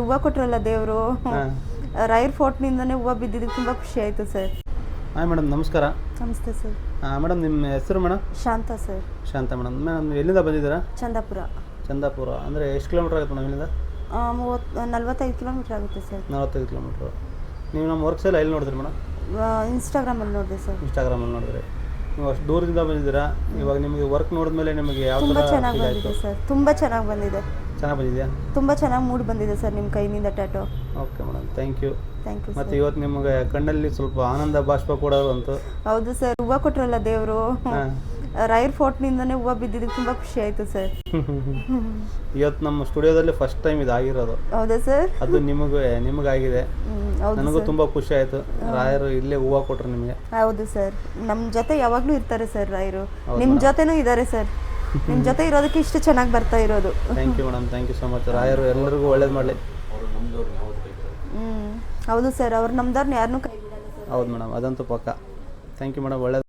ಹೂವು ಕೊಟ್ರಲ್ಲ ದೇವರು? ರೈರ್ ಫೋರ್ಟ್ ನಿಂದಾನೆ ಹೂವ ಬಿದ್ದಿದ್ದಕ್ಕೆ ತುಂಬಾ ಖುಷಿ ಆಯ್ತು ಸರ್. ಹಾಯ್ ಮೇಡಮ್ ನಮಸ್ಕಾರ. ನಮಸ್ತೆ ಸರ್. ಮೇಡಮ್ ನಿಮ್ಮ ಹೆಸರು madam? Shantha sir. Shantha madam. Madam ನೀವು ಎಲ್ಲಿಂದ ಬಂದಿದ್ದೀರಾ? ಚಂದಾಪುರ. ಚಂದಾಪುರ. ಅಂದರೆ ಎಷ್ಟು ಕಿಲೋಮೀಟರ್ ಆಗುತ್ತೆ ಮೇಡಮ್ ಇಲ್ಲಿಂದ? ಮೂವತ್ತು ನಲ್ವತ್ತೈದು ಕಿಲೋಮೀಟರ್ ಆಗುತ್ತೆ ಸರ್. ನಲವತ್ತೈದು ಕಿಲೋಮೀಟ್ರು. ನೀವು ನಮ್ಮ ವರ್ಕ್ಸ್ ಎಲ್ಲ ಎಲ್ಲಿ ನೋಡಿದ್ರಿ ಮೇಡಮ್? ಇನ್ಸ್ಟಾಗ್ರಾಮಲ್ಲಿ ನೋಡಿದೆ ಸರ್. ಇನ್ಸ್ಟಾಗ್ರಾಮಲ್ಲಿ ನೋಡಿದ್ರಿ. ನೀವು ಅಷ್ಟು ದೂರದಿಂದ ಬಂದಿದ್ದೀರಾ? ಇವಾಗ ನಿಮಗೆ ವರ್ಕ್ ನೋಡಿದ್ಮೇಲೆ ನಿಮಗೆ ಯಾವ ತುಂಬ ಚೆನ್ನಾಗಿ ಬಂದಿದೆ ಸರ್. ತುಂಬ ಚೆನ್ನಾಗಿ ಬಂದಿದೆ. ಚೆನ್ನಾಗಿ ಬಂದಿದೆಯಾ? ತುಂಬ ಚೆನ್ನಾಗಿ ಮೂಡ್ ಬಂದಿದೆ ಸರ್ ನಿಮ್ಮ ಕೈನಿಂದ tattoo okay madam thank you thank you ಮತ್ತೆ ಇವತ್ತು ನಿಮಗೆ ಕಣ್ಣಲ್ಲಿ ಸ್ವಲ್ಪ ಆನಂದ ಬಾಷ್ಪ ಕೂಡ ಬಂತು. ಹೌದು ಸರ್ ಹೂವು ಕೊಟ್ರಲ್ಲ ದೇವರು. ರಾಯರ್ ಫೋರ್ಟ್ನಿಂದನೇ ಹೂವು ಬಿದ್ದಿದ್ದಕ್ಕೆ ತುಂಬ ಖುಷಿ ಆಯಿತು ಸರ್. ಇವತ್ತು ನಮ್ಮ ಸ್ಟುಡಿಯೋದಲ್ಲಿ ಫಸ್ಟ್ ಟೈಮ್ ಇದು ಆಗಿರೋದು ಹೌದಾ ಸರ್? ಅದು ನಿಮಗೆ ನಿಮಗಾಗಿದೆ. ನನಗೂ ತುಂಬ ಖುಷಿ ಆಯಿತು. ರಾಯರು ಇಲ್ಲೇ ಹೂವು ಕೊಟ್ರು ನಿಮಗೆ. ಹೌದು ಸರ್. ನಮ್ಮ ಜೊತೆ ಯಾವಾಗಲೂ ಇರ್ತಾರೆ ಸರ್ ರಾಯರು. ನಿಮ್ಮ ಜೊತೆನೂ ಇದ್ದಾರೆ ಸರ್. ನಿಮ್ಮ ಜೊತೆ ಇರೋದಕ್ಕೆ ಇಷ್ಟು ಚೆನ್ನಾಗಿ ಬರ್ತಾ ಇರೋದು. Thank you madam thank you so much ರಾಯರು ಎಲ್ಲರಿಗೂ ಒಳ್ಳೇದು ಮಾಡಲಿ. ಹ್ಞೂ ಹೌದು ಸರ್ ಅವ್ರು ನಮ್ದವ್ರನ್ನ ಯಾರನ್ನೂ ಕೈ ಬಿಡಲ್ಲ ಸರ್ ಹೌದು ಮೇಡಮ್ ಅದಂತೂ ಪಕ್ಕ. ಥ್ಯಾಂಕ್ ಯು ಮೇಡಮ್ ಒಳ್ಳೇದು